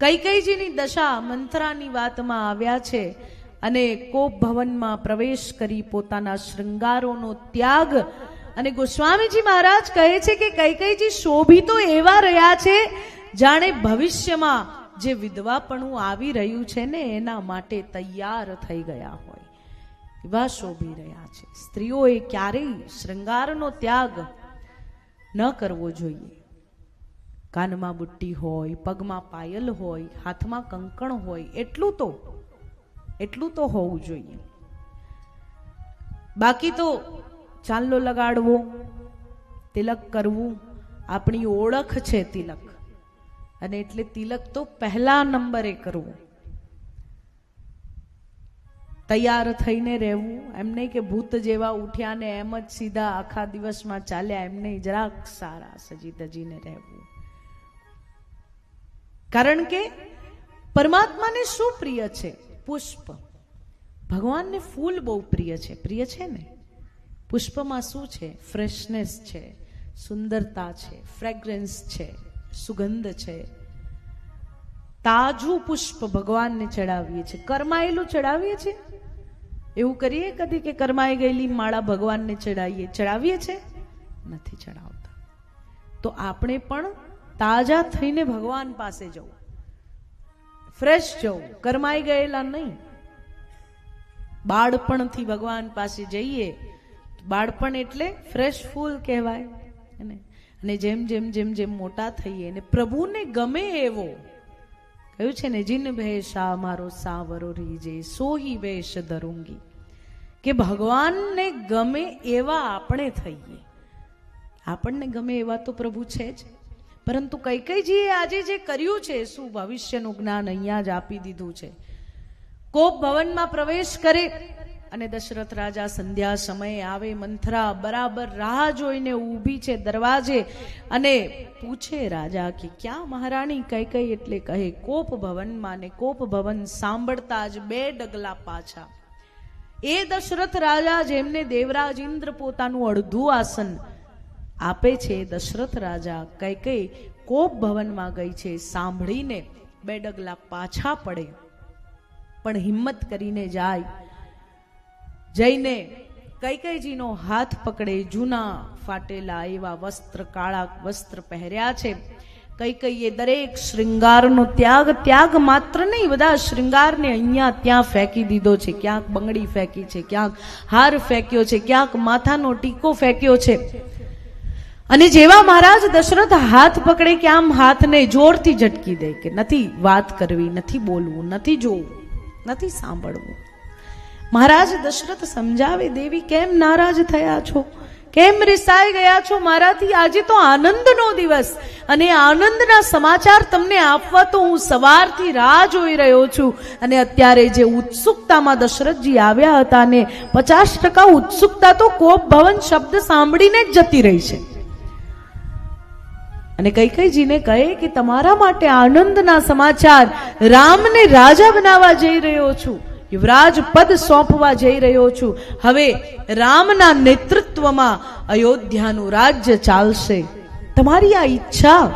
કૈકૈજીની દશા મંથરાની વાતમાં આવ્યા છે અને કોપ ભવનમાં પ્રવેશ કરી પોતાના શૃંગારોનો ત્યાગ. અને ગોસ્વામીજી મહારાજ કહે છે કે કૈકૈજી શોભિતો એવા રહ્યા છે, જાણે ભવિષ્યમાં જે વિધવાપણું આવી રહ્યું છે ને એના માટે તૈયાર થઈ ગયા હોય. એવા શોભી રહ્યા છે. સ્ત્રીઓએ ક્યારેય શૃંગારનો ત્યાગ ન કરવો જોઈએ. કાનમાં બુટ્ટી હોય, પગમાં પાયલ હોય, હાથમાં કંકણ હોય, એટલું તો એટલું તો હોવું જોઈએ. બાકી તો ચાંદલો લગાડવો, તિલક કરવું, આપણી ઓળખ છે તિલક. અને એટલે તિલક તો પહેલા નંબરે કરવું. તૈયાર થઈને રહેવું, એમ નહીં કે ભૂત જેવા ઉઠ્યા ને એમ જ સીધા આખા દિવસમાં ચાલ્યા, એમ નહીં, જરાક સારા સજી તજીને રહેવું. કારણ કે પરમાત્માને શું પ્રિય છે? પુષ્પ. ભગવાનને ફૂલ બહુ પ્રિય છે. પ્રિય છે ને? પુષ્પમાં શું છે? ફ્રેશનેસ છે, સુંદરતા છે, ફ્રેગ્રન્સ છે, સુગંધ છે. તાજું પુષ્પ ભગવાનને ચડાવીએ છીએ. કરમાયેલું ચડાવીએ છીએ? એવું કરીએ કદી કે કરમાઈ ગયેલી માળા ભગવાનને ચડાવીએ ચડાવીએ છીએ નથી ચડાવતા. તો આપણે પણ તાજા થઈને ભગવાન પાસે જવું. ફ્રેશ જવું. કરમાઈ ગયેલા નહીં. બાળપણથી ભગવાન પાસે જઈએ. બાળપણ એટલે ફ્રેશ ફૂલ કહેવાય. અને જેમ જેમ જેમ જેમ મોટા થઈએ ને પ્રભુને ગમે એવો. કહ્યું છે ને, જીન ભેષા મારો સાવરો રીજે, સોહી વેશ ધરુંગી. કે ભગવાનને ગમે એવા આપણે થઈએ. આપણને ગમે એવા તો પ્રભુ છે જ. પરંતુ કઈ કઈજીએ આજે જે કર્યું છે, શું ભવિષ્યનું જ્ઞાન અહીંયા જ આપી દીધું છે? કોપ ભવનમાં પ્રવેશ કરે અને દશરથ રાજા સંધ્યા સમયે આવે મંથરા, બરાબર રાહ જોઈને ઊભી છે દરવાજે અને પૂછે રાજા કે, ક્યાં મહારાણી? કઈ કઈ એટલે કહે, કોપ ભવનમાં ને કોપ ભવન સાંભળતા જ બે ડગલા પાછા. એ દશરથ રાજા જેમને દેવરાજ ઇન્દ્ર પોતાનું અડધું આસન આપે છે દશરથ રાજા કઈ કઈ કોપ ભવનમાં ગઈ છે સાંભળીને બે ડગલા પાછા પડે. પણ હિંમત કરીને જાય. જઈને કૈકૈજીનો હાથ પકડે જૂના ફાટેલા એવા વસ્ત્ર, કાળા વસ્ત્ર પહેર્યા છે. કૈકૈયે દરેક શૃંગારનો ત્યાગ ત્યાગ માત્ર નહીં, બધા શૃંગારને અહીંયા ત્યાં ફેંકી દીધો છે. ક્યાંક બંગડી ફેંકી છે, ક્યાંક હાર ફેંક્યો છે, ક્યાંક માથાનો ટીકો ફેંક્યો છે. અને જેવા મહારાજ દશરથ હાથ પકડે કે આમ હાથને જોરથી ઝટકી દે કે નથી વાત કરવી, નથી બોલવું, નથી જોવું, નથી સાંભળવું. મહારાજ દશરથ સમજાવે, દેવી, કેમ નારાજ થયા છો? કેમ રિસાઈ ગયા છો? મારાથી આજે તો આનંદનો દિવસ અને આનંદના સમાચાર તમને આપવા તો હું સવારથી રાહ જોઈ રહ્યો છું. અને અત્યારે જે ઉત્સુકતામાં દશરથજી આવ્યા હતા ને પચાસ ટકા ઉત્સુકતા તો કોપ ભવન શબ્દ સાંભળીને જ જતી રહી છે. અને કઈ કઈજીને કહે કે તમારા માટે આનંદના સમાચાર રામને રાજા બનાવવા જઈ રહ્યો છું. યુવરાજ પદ સોંપવા જઈ રહ્યો છું. હવે રામના નેતૃત્વમાં અયોધ્યાનું રાજ્ય ચાલશે. તમારી આ ઈચ્છા?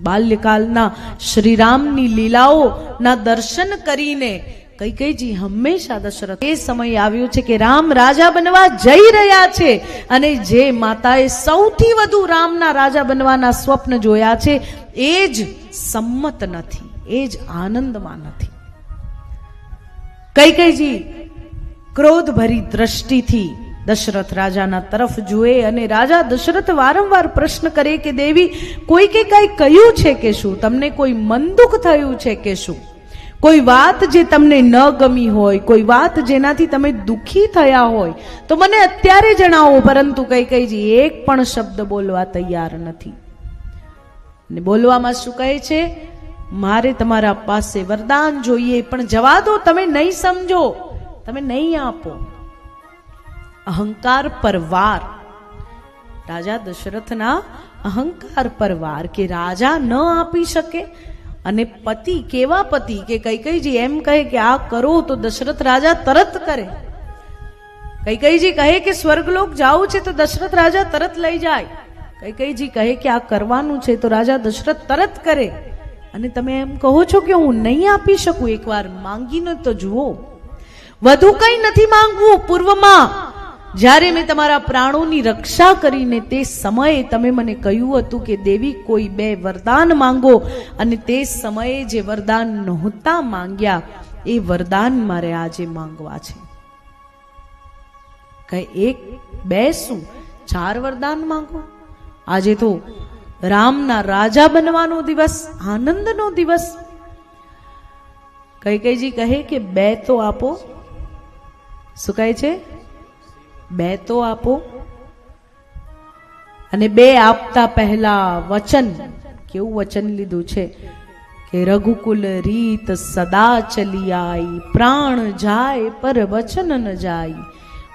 બાલ્યકાલના શ્રીરામની લીલાઓના દર્શન કરીને કૈકેયજી હંમેશા દશરથ એ સમય આવ્યો છે કે રામ રાજા બનવા જઈ રહ્યા છે અને જે માતાએ સૌથી વધુ રામના રાજા બનવાના સ્વપ્ન જોયા છે, એ જ સંમત નથી, એ જ આનંદમાં નથી. કૈકેયજી ક્રોધ ભરી દ્રષ્ટિથી દશરથ રાજાના તરફ જુએ અને રાજા દશરથ વારંવાર પ્રશ્ન કરે કે દેવી, કોઈ કે કઈ કહ્યું છે કે શું? તમને કોઈ મંદુક થયું છે કે શું? કોઈ વાત જે તમને ન ગમી હોય, કોઈ વાત જેનાથી તમે દુઃખી થયા હોય, તો મને અત્યારે જણાવો, પરંતુ કઈ કઈજી એક પણ શબ્દ બોલવા તૈયાર નથી. ને બોલવામાં શું કહે છે? મારે તમારા પાસે વરદાન જોઈએ, પણ જવા દો તમે નહીં સમજો, તમે નહીં આપો. અહંકાર પર વાર રાજા દશરથના અહંકાર પર વાર કે રાજા ન આપી શકે અને પતિ કેવા પતિ કે કૈકઈજી એમ કહે કે આ કરો તો દશરથ રાજા તરત કરે. કૈકઈજી કહે કે સ્વર્ગલોક જાવું છે તો દશરથ રાજા તરત લઈ જાય. કૈકઈજી કહે કે આ કરવાનું છે તો રાજા દશરથ તરત કરે. અને તમે એમ કહો છો કે હું નહીં આપી શકું, એકવાર માંગીને તો જુઓ. વધુ કંઈ નથી માંગવું પૂર્વમાં. જ્યારે મેં તમારા પ્રાણોની રક્ષા કરીને તે સમયે તમે મને કહ્યું હતું કે, દેવી, કોઈ બે વરદાન માંગો. અને તે સમયે જે વરદાન નહોતા માંગ્યા, એ વરદાન મારે આજે માંગવા છે. કઈ એક, બે શું? ચાર વરદાન માંગો? આજે તો રામના રાજા બનવાનો દિવસ, આનંદનો દિવસ. કઈ કઈજી કહે કે બે તો આપો. શું કહે છે? બે તો આપો. અને બે આપતા પહેલા વચન. કેવું વચન લીધું છે? કે રઘુકુલ રીત સદા ચલી આઈ પ્રાણ જાય પર વચન ન જાય.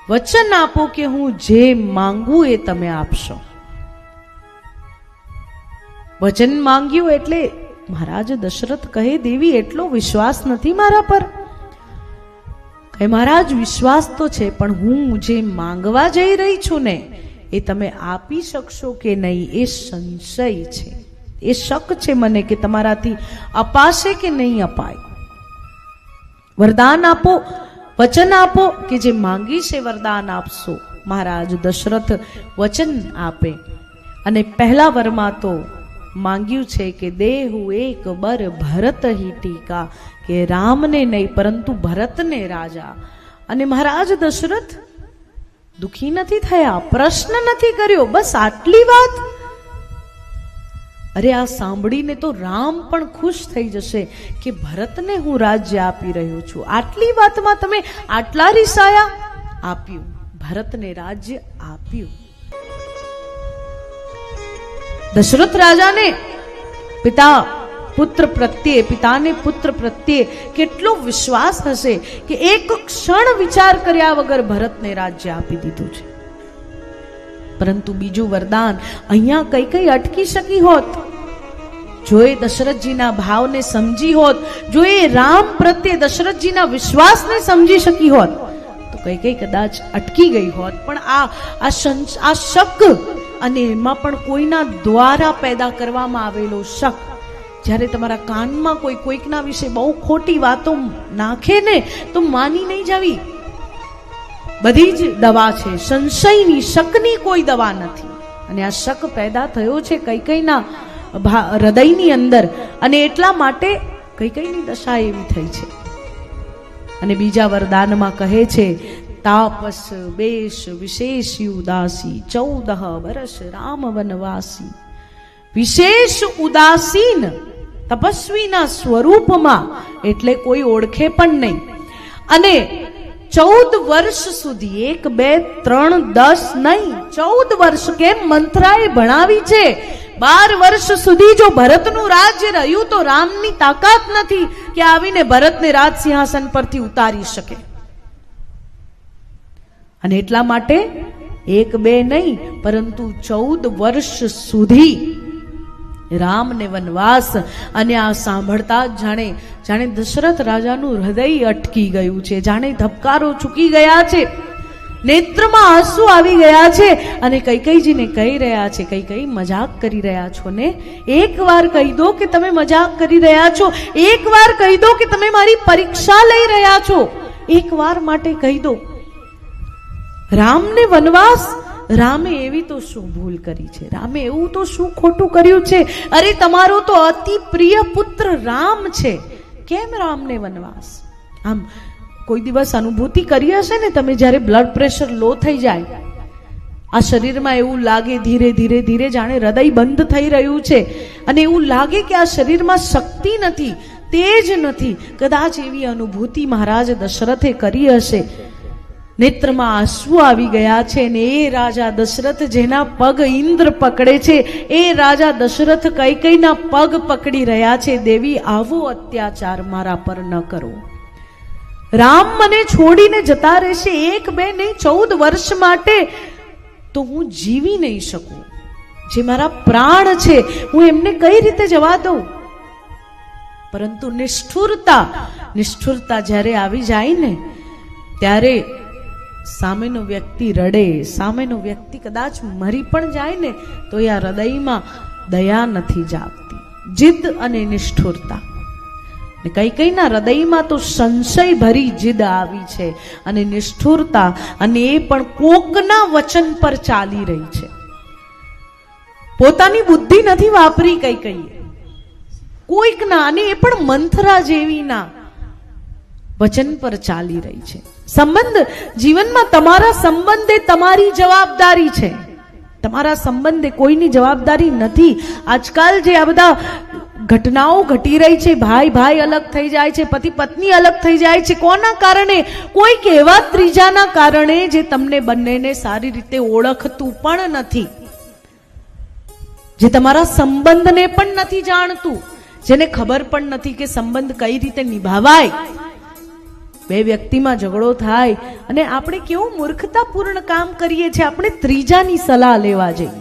વચન આપો કે હું જે માંગુ એ તમે આપશો. વચન માંગ્યું એટલે મહારાજ દશરથ કહે દેવી, એટલો વિશ્વાસ નથી મારા પર. કહે મહારાજ, વિશ્વાસ તો છે, પણ હું જે માંગવા જઈ રહી છું ને, એ તમે આપી શકશો કે નહીં એ સંશય છે. એ શક છે મને કે તમારાથી અપાશે કે નહીં અપાય. વરદાન આપો, વચન આપો કે જે માંગી છે વરદાન આપશો. મહારાજ દશરથ વચન આપે. અને પહેલા વરમાં તો માંગ્યું છે કે દેહુ એક બર ભરત હિ ટીકા, કે રામને નહીં, પરંતુ ભરતને રાજા. અને મહારાજ દશરથ દુખી નથી થયા, પ્રશ્ન નથી કર્યો, બસ આટલી વાત? અરે આ સાંભળીને તો રામ પણ ખુશ થઈ જશે કે ભરતને હું રાજ્ય આપી રહ્યો છું. આટલી વાતમાં તમે આટલા રિસાયા આપ્યું, ભરતને રાજ્ય આપ્યું. દશરથ રાજાને પિતા પુત્ર પ્રત્યે પિતાને પુત્ર પ્રત્યે કેટલો વિશ્વાસ હશે કે એક ક્ષણ વિચાર કર્યા વગર ભરતને રાજ્ય આપી દીધું છે? પરંતુ બીજું વરદાન અહીંયા કઈ કઈ અટકી શકી હોત? જો એ દશરથજીના ભાવને સમજી હોત, જો એ રામ પ્રત્યે દશરથજીના વિશ્વાસને સમજી શકી હોત, તો કઈ કઈ કદાચ અટકી ગઈ હોત. પણ આ આ શક અને એમાં પણ કોઈના દ્વારા પેદા કરવામાં આવેલો શક. જ્યારે તમારા કાનમાં કોઈ કોઈકના વિશે બહુ ખોટી વાતો નાખે ને, તો માની નહીં જવી. બધી જ દવા છે. સંશયની શકની કોઈ દવા નથી. અને આ શક પેદા થયો છે કઈ કઈના હૃદયની અંદર. અને એટલા માટે કઈ કઈની દશા એવી થઈ છે. અને બીજા વરદાનમાં કહે છે તાપસ બેશ વિશેષ ઉદાસી ચૌદ વર્ષ રામ વનવાસી વિશેષ ઉદાસીન તપસ્વીના સ્વરૂપમાં એટલે કોઈ ઓળખે પણ નહીં. અને ચૌદ વર્ષ સુધી એક, બે, ત્રણ, દસ નહીં, ચૌદ વર્ષ કેમ મંથરાએ ભણાવી છે? બાર વર્ષ સુધી જો ભરતનું રાજ્ય રહ્યું તો રામની તાકાત નથી કે આવીને ભરતને રાજ સિંહાસન પરથી ઉતારી શકે. અને એટલા માટે એક બે નહીં, પરંતુ ચૌદ વર્ષ સુધી રામને વનવાસ અને આ સાંભળતા જાણે જાણે દશરથ રાજાનું હૃદય અટકી ગયું છે, જાણે ધબકારો ચૂકી ગયા છે, નેત્રમાં આંસુ આવી ગયા છે અને કૈકઈજીને કહી રહ્યા છે કઈ કઈ મજાક કરી રહ્યા છો ને? એક વાર કહી દો કે તમે મજાક કરી રહ્યા છો. એક વાર કહી દો કે તમે મારી પરીક્ષા લઈ રહ્યા છો. એક વાર માટે કહી દો. રામને વનવાસ? રામે એવી તો શું ભૂલ કરી છે? રામે એવું તો શું ખોટું કર્યું છે? અરે, તમારો તો અતિ પ્રિય પુત્ર રામ છે. કેમ રામને વનવાસ? આમ, કોઈ દિવસ અનુભૂતિ કરી હશે ને તમે જ્યારે બ્લડ પ્રેશર લો થઈ જાય, આ શરીરમાં એવું લાગે ધીરે ધીરે ધીરે જાણે હૃદય બંધ થઈ રહ્યું છે. અને એવું લાગે કે આ શરીરમાં શક્તિ નથી, તેજ નથી. કદાચ એવી અનુભૂતિ મહારાજ દશરથે કરી હશે. નેત્રમાં આંસુ આવી ગયા છે ને એ રાજા દશરથ જેના પગ ઇન્દ્ર પકડે છે, એ રાજા દશરથ કઈ કઈના પગ પકડી રહ્યા છે, દેવી આવો અત્યાચાર મારા પર ન કરો. રામ મને છોડીને જતા રહેશે એક, બે નહીં, ચૌદ વર્ષ માટે તો હું જીવી નહીં શકું. જે મારા પ્રાણ છે, હું એમને કઈ રીતે જવા દઉં? પરંતુ નિષ્ઠુરતા નિષ્ઠુરતા જ્યારે આવી જાય ને, ત્યારે સામેનો વ્યક્તિ રડે, સામેનો વ્યક્તિ કદાચ મરી પણ જાય ને, તો એ આ હૃદયમાં દયા નથી જાગતી, જીદ અને નિષ્ઠુરતા. ને કઈ કઈના હૃદયમાં તો સંશય ભરી જીદ આવી છે અને નિષ્ઠુરતા અને એ પણ કોકના વચન પર ચાલી રહી છે. પોતાની બુદ્ધિ નથી વાપરી કઈ કઈએ. કોઈકના અને એ પણ મંથરા જેવીના. વચન પર ચાલી રહી છે. સંબંધ જીવનમાં તમારા સંબંધે તમારી જવાબદારી છે. તમારા સંબંધે કોઈની જવાબદારી નથી. આજકાલ જે આ બધા ઘટનાઓ ઘટી રહી છે, ભાઈ ભાઈ અલગ થઈ જાય છે, પતિ પત્ની અલગ થઈ જાય છે, કોના કારણે? કોઈક એવા ત્રીજાના કારણે જે તમને બંનેને સારી રીતે ઓળખતું પણ નથી. જે તમારા સંબંધને પણ નથી જાણતું. જેને ખબર પણ નથી કે સંબંધ કઈ રીતે નિભાવાય. બે વ્યક્તિમાં ઝઘડો થાય અને આપણે કેવું મૂર્ખતાપૂર્ણ કામ કરીએ છીએ, આપણે ત્રીજાની સલાહ લેવા જઈએ.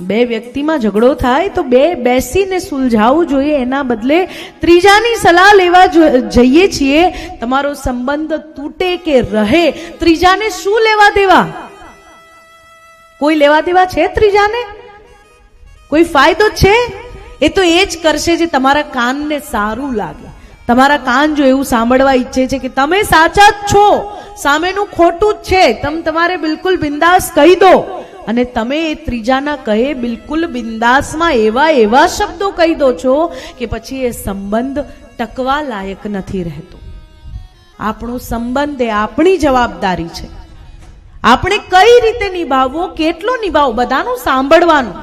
બે વ્યક્તિમાં ઝઘડો થાય તો બે બેસીને સુલઝાવવું જોઈએ, એના બદલે ત્રીજાની સલાહ લેવા જઈએ છીએ, તમારો સંબંધ તૂટે કે રહે, ત્રીજાને શું લેવા દેવા? કોઈ લેવા દેવા છે ત્રીજાને? કોઈ ફાયદો છે? એ તો એ જ કરશે જે તમારા કાનને સારું લાગે. તમારા કાન જો એવું સાંભળવા ઈચ્છે છે કે તમે સાચા જ છો, સામેનું ખોટું જ છે, તમે તમારે બિલકુલ બિંદાસ કહી દો. અને તમે એ ત્રીજાના કહે બિલકુલ બિંદાસમાં એવા એવા શબ્દો કહી દો છો કે પછી એ સંબંધ ટકવા લાયક નથી રહેતો. આપણો સંબંધ એ આપણી જવાબદારી છે. આપણે કઈ રીતે નિભાવવો, કેટલો નિભાવવો, બધાનું સાંભળવાનું.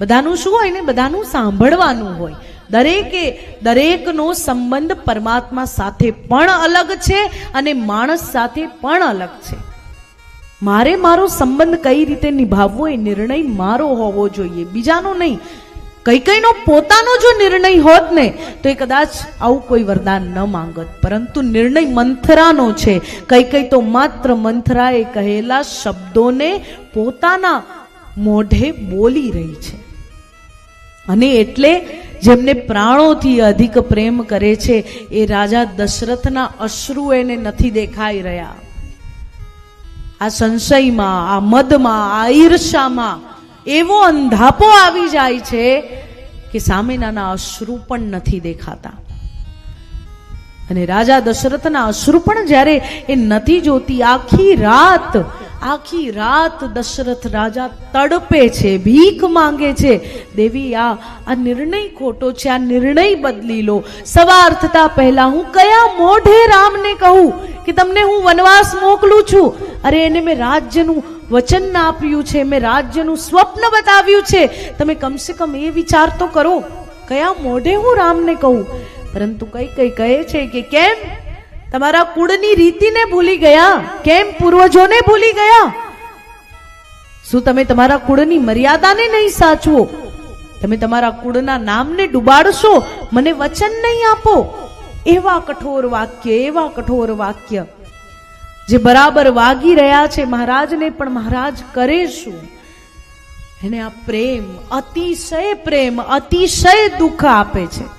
બધાનું શું હોય ને? બધાનું સાંભળવાનું હોય. દરેકે, દરેકનો સંબંધ પરમાત્મા સાથે પણ અલગ છે અને માણસ સાથે પણ અલગ છે. મારે મારો સંબંધ કઈ રીતે નિભાવવો એ નિર્ણય મારો હોવો જોઈએ. બીજાનો નહીં. કઈ કઈનો પોતાનો જો નિર્ણય હોત ને, તો એ કદાચ આવું કોઈ વરદાન ન માંગત. પરંતુ નિર્ણય મંથરાનો છે. કઈ કઈ તો માત્ર મંથરાએ કહેલા શબ્દોને પોતાના મોઢે બોલી રહી છે. અને એટલે જેમને પ્રાણોથી અધિક પ્રેમ કરે છે, એ રાજા દશરથના અશ્રુ એને નથી દેખાઈ રહ્યા. આ સંશયમાં, આ મદમાં, આ ઈર્ષામાં એવો અંધાપો આવી જાય છે કે સામેનાના અશ્રુ પણ નથી દેખાતા. અને રાજા દશરથના અશ્રુ પણ જ્યારે એ નથી જોતી, આખી રાત આખી રાત દશરથ રાજા તડપે છે, ભીખ માંગે છે. દેવી, આ આ નિર્ણય ખોટો છે, આ નિર્ણય બદલી લો. સવાર થતા પહેલા હું કયા મોઢે રામને કહું કે તમને હું વનવાસ મોકલું છું? અરે, એને મેં રાજ્યનું વચન આપ્યું છે, મેં રાજ્યનું સ્વપ્ન બતાવ્યું છે. તમે કમસે કમ એ વિચાર તો કરો. કયા મોઢે હું રામને કહું? પરંતુ કઈ કઈ કહે છે કે કેમ? તમારા કુળની રીતિને ભૂલી ગયા? કેમ પૂર્વજોને ભૂલી ગયા? શું તમે તમારા કુળની મર્યાદાને નહીં સાચવો? તમે તમારા કુળના નામને ડુબાડશો? મને વચન નહીં આપો? એવા કઠોર વાક્ય, એવા કઠોર વાક્ય. જે બરાબર વાગી રહ્યા છે મહારાજને, પણ મહારાજ કરે શું? એને આ પ્રેમ, અતિશય પ્રેમ, અતિશય દુઃખ આપે છે.